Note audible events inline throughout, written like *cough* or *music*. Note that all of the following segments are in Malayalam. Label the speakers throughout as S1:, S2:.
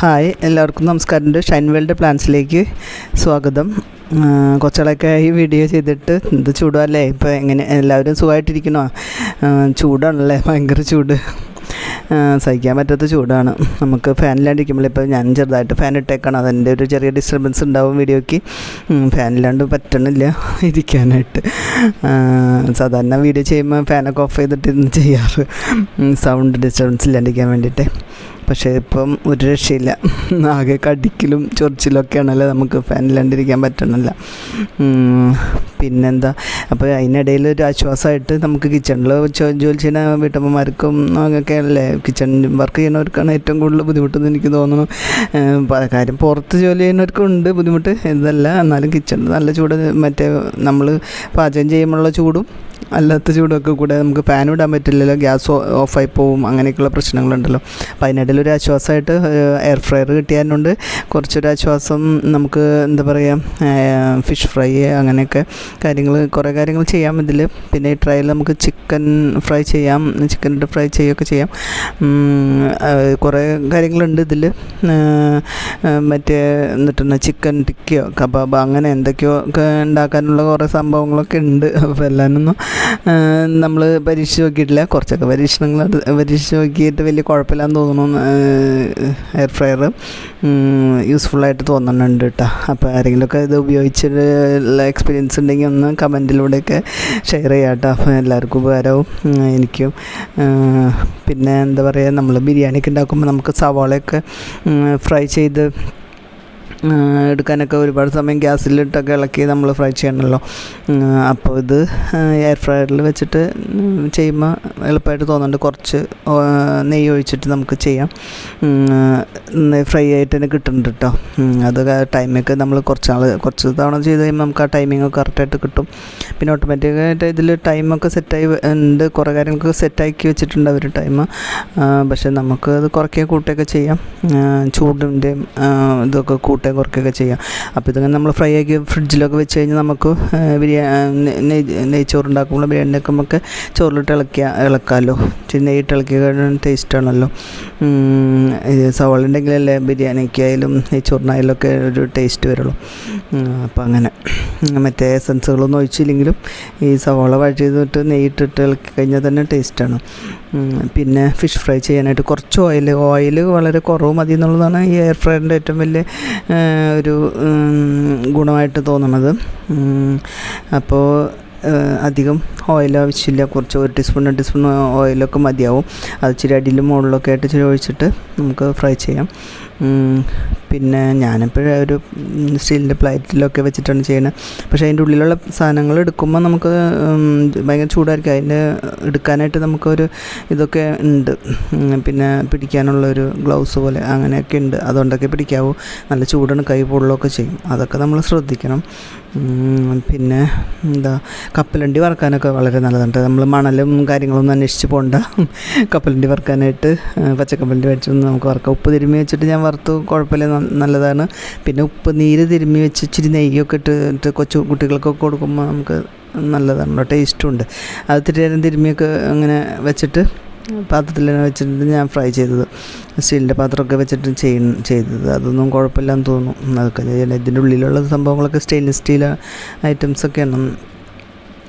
S1: ഹായ് എല്ലാവർക്കും നമസ്കാരമുണ്ട്. ഷൈൻ വേൾഡ് പ്ലാൻസിലേക്ക് സ്വാഗതം. കുറച്ചാളൊക്കെ ഈ വീഡിയോ ചെയ്തിട്ട് ഇത് ചൂടല്ലേ? ഇപ്പോൾ എങ്ങനെ എല്ലാവരും സുഖമായിട്ടിരിക്കണോ? ചൂടാണല്ലേ? ഭയങ്കര ചൂട്. സഹിക്കാൻ പറ്റാത്ത ചൂടാണ്. നമുക്ക് ഫാനില്ലാണ്ടിരിക്കുമ്പോൾ ഇപ്പോൾ ഞാൻ ചെറുതായിട്ട് ഫാൻ ഇട്ടേക്കാണ്. അതിന്റെ ഒരു ചെറിയ ഡിസ്റ്റർബൻസ് ഉണ്ടാവും വീഡിയോയ്ക്ക്. ഫാനില്ലാണ്ട് പറ്റണില്ല ഇരിക്കാനായിട്ട്. സാധാരണ വീഡിയോ ചെയ്യുമ്പോൾ ഫാനൊക്കെ ഓഫ് ചെയ്തിട്ടിരുന്ന് ചെയ്യാറ്. സൗണ്ട് ഡിസ്റ്റർബൻസ് ഇല്ലാണ്ടിരിക്കാൻ വേണ്ടിയിട്ട്. പക്ഷേ ഇപ്പം ഒരു രക്ഷയില്ല. ആകെ കടിക്കലും ചൊറിച്ചിലൊക്കെയാണല്ലോ നമുക്ക് ഫാനില്ലാണ്ടിരിക്കാൻ പറ്റണില്ല. ഉം, പിന്നെന്താ? അപ്പോൾ അതിനിടയിൽ ഒരു ആശ്വാസമായിട്ട് നമുക്ക് കിച്ചണിൽ ജോലി ചെയ്യുന്ന വീട്ടമ്മമാർക്കും ഒക്കെ അല്ലേ കിച്ചൺ വർക്ക് ചെയ്യുന്നവർക്കാണ് ഏറ്റവും കൂടുതൽ ബുദ്ധിമുട്ടെന്ന് എനിക്ക് തോന്നുന്നു. കാര്യം പുറത്ത് ജോലി ചെയ്യുന്നവർക്കും ഉണ്ട് ബുദ്ധിമുട്ട്. ഇതല്ല എന്നാലും കിച്ചണിൽ നല്ല ചൂട് മറ്റേ നമ്മൾ പാചകം ചെയ്യുമ്പോഴുള്ള ചൂടും അല്ലാത്ത ചൂടൊക്കെ കൂടെ നമുക്ക് ഫാൻ ഇടാൻ പറ്റില്ലല്ലോ. ഗ്യാസ് ഓഫായി പോവും. അങ്ങനെയൊക്കെയുള്ള പ്രശ്നങ്ങളുണ്ടല്ലോ. അപ്പോൾ അതിനിടയിൽ ഒരു ആശ്വാസമായിട്ട് എയർ ഫ്രയർ കിട്ടിയതുകൊണ്ട് കുറച്ചൊരു ആശ്വാസം നമുക്ക് എന്താ പറയുക ഫിഷ് ഫ്രൈ അങ്ങനെയൊക്കെ കാര്യങ്ങൾ കുറേ കാര്യങ്ങൾ ചെയ്യാം ഇതിൽ പിന്നെ ഈ ട്രയൽ നമുക്ക് ചിക്കൻ ഫ്രൈ ചെയ്യാം. ചിക്കൻ ഫ്രൈ ചെയ്യുകയൊക്കെ ചെയ്യാം. കുറേ കാര്യങ്ങളുണ്ട് ഇതിൽ മറ്റേ എന്നിട്ടുണ്ട് ചിക്കൻ ടിക്കയോ കബാബ് അങ്ങനെ എന്തൊക്കെയോ ഒക്കെ ഉണ്ടാക്കാനുള്ള കുറേ സംഭവങ്ങളൊക്കെ ഉണ്ട്. അപ്പോൾ എല്ലാനൊന്നും നമ്മൾ പരീക്ഷിച്ച് നോക്കിയിട്ടില്ല. കുറച്ചൊക്കെ പരീക്ഷണങ്ങൾ പരീക്ഷിച്ച് നോക്കിയിട്ട് വലിയ കുഴപ്പമില്ലാന്ന് തോന്നുന്നു. എയർ ഫ്രയർ യൂസ്ഫുള്ളായിട്ട് തോന്നുന്നുണ്ട് കേട്ടോ അപ്പോൾ ആരെങ്കിലുമൊക്കെ ഇത് ഉപയോഗിച്ചിട്ടുള്ള എക്സ്പീരിയൻസ് ഉണ്ടെങ്കിൽ ഒന്ന് കമന്റിലൂടെയൊക്കെ ഷെയർ ചെയ്യാം കേട്ടോ അപ്പോൾ എല്ലാവർക്കും ഉപകാരവും എനിക്കും. പിന്നെ എന്താ പറയുക നമ്മൾ ബിരിയാണിയൊക്കെ ഉണ്ടാക്കുമ്പോൾ നമുക്ക് സവാളയൊക്കെ ഫ്രൈ ചെയ്ത് എടുക്കാനൊക്കെ ഒരുപാട് സമയം ഗ്യാസിലിട്ടൊക്കെ ഇളക്കി നമ്മൾ ഫ്രൈ ചെയ്യണമല്ലോ അപ്പോൾ ഇത് എയർ ഫ്രയറിൽ വെച്ചിട്ട് ചെയ്യുമ്പോൾ എളുപ്പമായിട്ട് തോന്നുന്നുണ്ട്. കുറച്ച് നെയ്യ് ഒഴിച്ചിട്ട് നമുക്ക് ചെയ്യാം. ഫ്രൈ ആയിട്ട് തന്നെ കിട്ടുന്നുണ്ട് കേട്ടോ അത് ടൈമൊക്കെ നമ്മൾ കുറച്ച് നാൾ കുറച്ച് തവണ ചെയ്ത് കഴിയുമ്പോൾ നമുക്ക് ആ ഒക്കെ കറക്റ്റായിട്ട് കിട്ടും. പിന്നെ ഓട്ടോമാറ്റിക്കായിട്ട് ഇതിൽ ടൈമൊക്കെ സെറ്റായി ഉണ്ട്. കുറേ കാര്യങ്ങൾക്ക് സെറ്റാക്കി വെച്ചിട്ടുണ്ട് അവർ ടൈം പക്ഷേ നമുക്ക് അത് കുറയ്ക്കുക കൂട്ടുകയൊക്കെ ചെയ്യാം. ചൂടിന്റെയും ഇതൊക്കെ കൂട്ടുക കുറയ്ക്കുകയൊക്കെ ചെയ്യാം. അപ്പോൾ ഇതൊക്കെ നമ്മൾ ഫ്രൈ ആക്കി ഫ്രിഡ്ജിലൊക്കെ വെച്ച് കഴിഞ്ഞാൽ നമുക്ക് ബിരിയാണി നെയ്ച്ചോറ് ഉണ്ടാക്കുമ്പോൾ ബിരിയാണിയൊക്കെ നമുക്ക് ചോറിലിട്ട് ഇളക്കിയ ഇളക്കാമല്ലോ നെയ്യിട്ട് ഇളക്കിയ ടേസ്റ്റാണല്ലോ സവാള ഉണ്ടെങ്കിലല്ലേ ബിരിയാണിക്കായാലും നെയ്ച്ചോറിനായാലും ഒക്കെ ഒരു ടേസ്റ്റ് വരുള്ളൂ. അപ്പോൾ അങ്ങനെ. മറ്റേ എസൻസുകളൊന്നും ഒഴിച്ചില്ലെങ്കിലും ഈ സവാള വഴറ്റിയിട്ട് നെയ്യിട്ടിട്ട് ഇളക്കി കഴിഞ്ഞാൽ തന്നെ ടേസ്റ്റാണ് പിന്നെ ഫിഷ് ഫ്രൈ ചെയ്യാനായിട്ട് കുറച്ച് ഓയിൽ ഓയിൽ വളരെ കുറവ് മതി എന്നുള്ളതാണ് ഈ എയർ ഫ്രൈന്റെ ഏറ്റവും വലിയ ഒരു ഗുണമായിട്ട് തോന്നുന്നത്. അപ്പോൾ അധികം ഓയിൽ ആവശ്യമില്ല. കുറച്ച് ഒരു ടീസ്പൂൺ രണ്ട് ടീസ്പൂൺ ഓയിലൊക്കെ മതിയാവും. അത് ഇച്ചിരി അടിയിലും മുകളിലൊക്കെ ആയിട്ട് ഇച്ചിരി ഒഴിച്ചിട്ട് നമുക്ക് ഫ്രൈ ചെയ്യാം. പിന്നെ ഞാനിപ്പോഴും ഒരു സ്റ്റീലിന്റെ പ്ലേറ്റിലൊക്കെ വെച്ചിട്ടാണ് ചെയ്യുന്നത് പക്ഷേ അതിന്റെ ഉള്ളിലുള്ള സാധനങ്ങൾ എടുക്കുമ്പോൾ നമുക്ക് ഭയങ്കര ചൂടായിരിക്കും. അതിന്റെ എടുക്കാനായിട്ട് നമുക്കൊരു ഇതൊക്കെ ഉണ്ട്. പിന്നെ പിടിക്കാനുള്ളൊരു ഗ്ലൗസ് പോലെ അങ്ങനെയൊക്കെ ഉണ്ട്. അതുകൊണ്ടൊക്കെ പിടിക്കാവൂ. നല്ല ചൂടാണ്. കൈ പൊള്ളൊക്കെ ചെയ്യും. അതൊക്കെ നമ്മൾ ശ്രദ്ധിക്കണം. പിന്നെ എന്താ കപ്പലണ്ടി വറക്കാനൊക്കെ വളരെ നല്ലതാണ് നമ്മൾ മണലും കാര്യങ്ങളൊന്നും അന്വേഷിച്ച് പോകണ്ട കപ്പലണ്ടി വറക്കാനായിട്ട് പച്ചക്കപ്പലണ്ടി മേടിച്ചൊന്ന് നമുക്ക് വറക്കാം. ഉപ്പ് തിരുമ്മി വെച്ചിട്ട് ഞാൻ വറുത്തു കുഴപ്പമില്ല നല്ലതാണ്. പിന്നെ ഉപ്പ് നീര് തിരുമ്മി വെച്ച് ഇച്ചിരി നെയ്യൊക്കെ ഇട്ട് കൊച്ചു കുട്ടികൾക്കൊക്കെ കൊടുക്കുമ്പോൾ നമുക്ക് നല്ലതാണ് ടേസ്റ്റും ഉണ്ട്. അത് ഇത്തിരി നേരം തിരുമ്മിയൊക്കെ അങ്ങനെ വെച്ചിട്ട് പാത്രത്തിൽ തന്നെ വെച്ചിട്ട് ഞാൻ ഫ്രൈ ചെയ്തത്. സ്റ്റീലിന്റെ പാത്രമൊക്കെ വെച്ചിട്ട് ചെയ്യ ചെയ്തത്. അതൊന്നും കുഴപ്പമില്ലാന്ന് തോന്നുന്നു. അതൊക്കെ ഇതിന്റെ ഉള്ളിലുള്ള സംഭവങ്ങളൊക്കെ സ്റ്റെയിൻലെസ് സ്റ്റീൽ ഐറ്റംസൊക്കെയാണ്.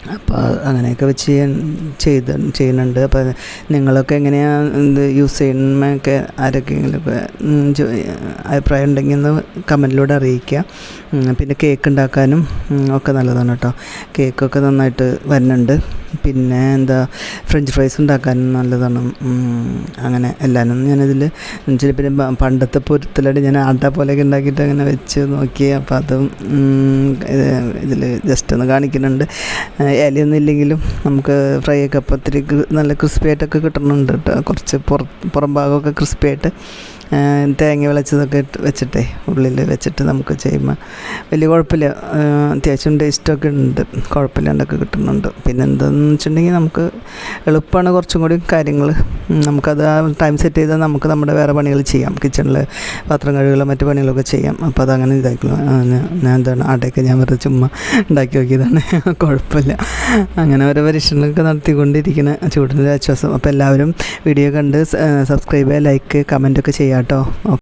S1: അപ്പോൾ അങ്ങനെയൊക്കെ വെച്ച് ചെയ്യാൻ ചെയ്ത് ചെയ്യുന്നുണ്ട്. അപ്പോൾ നിങ്ങളൊക്കെ എങ്ങനെയാണ് ഇത് യൂസ് ചെയ്യുന്നൊക്കെ ചോ- അഭിപ്രായം ഉണ്ടെങ്കിൽ ഒന്ന് കമന്റിലൂടെ അറിയിക്കുക. പിന്നെ കേക്ക് ഉണ്ടാക്കാനും ഒക്കെ നല്ലതാണ് കേട്ടോ. കേക്കൊക്കെ നന്നായിട്ട് വരുന്നുണ്ട്. പിന്നെ എന്താ ഫ്രഞ്ച് ഫ്രൈസ് ഉണ്ടാക്കാനും നല്ലതാണ്. അങ്ങനെ എല്ലാനും ഞാനിതിൽ ചില പിന്നെ പണ്ടത്തെ പൊരുത്തലായിട്ട് ഞാൻ ആട്ട പോലെയൊക്കെ ഉണ്ടാക്കിയിട്ട് അങ്ങനെ വെച്ച് നോക്കി അപ്പോൾ അതും ഇതിൽ ജസ്റ്റ് ഒന്ന് കാണിക്കുന്നുണ്ട്. ഇലയൊന്നും ഇല്ലെങ്കിലും നമുക്ക് ഫ്രൈ ഒക്കെ അപ്പോൾ ഒത്തിരി നല്ല ക്രിസ്പി ആയിട്ടൊക്കെ കിട്ടുന്നുണ്ട് കേട്ടോ കുറച്ച് പുറം ഭാഗമൊക്കെ ക്രിസ്പി ആയിട്ട്. തേങ്ങ വിളച്ചതൊക്കെ ഇട്ട് വെച്ചിട്ടേ ഉള്ളിൽ വെച്ചിട്ട് നമുക്ക് ചെയ്യുമ്പോൾ വലിയ കുഴപ്പമില്ല. അത്യാവശ്യം ടേസ്റ്റൊക്കെ ഉണ്ട് കുഴപ്പമില്ലാണ്ടൊക്കെ കിട്ടുന്നുണ്ട്. പിന്നെ എന്താണെന്ന് വെച്ചിട്ടുണ്ടെങ്കിൽ നമുക്ക് എളുപ്പമാണ് കുറച്ചും കൂടി കാര്യങ്ങൾ. നമുക്കത് ആ ടൈം സെറ്റ് ചെയ്താൽ നമുക്ക് നമ്മുടെ വേറെ പണികൾ ചെയ്യാം. കിച്ചണിൽ പാത്രം കഴുകലോ മറ്റു പണികളൊക്കെ ചെയ്യാം. അപ്പോൾ അതങ്ങനെ ഇതാക്കില്ല ഞാൻ എന്താണ് അടയൊക്കെ ഞാൻ വെറുതെ ചുമ്മാ ഉണ്ടാക്കി നോക്കിയതാണ്. *laughs* കുഴപ്പമില്ല. അങ്ങനെ ഓരോ പരീക്ഷണങ്ങളൊക്കെ നടത്തിക്കൊണ്ടിരിക്കുന്ന ചൂടിന്റെ ആശ്വാസം. അപ്പോൾ എല്ലാവരും വീഡിയോ കണ്ട് സബ്സ്ക്രൈബ് ലൈക്ക് കമന്റൊക്കെ ചെയ്യാം കേട്ടോ.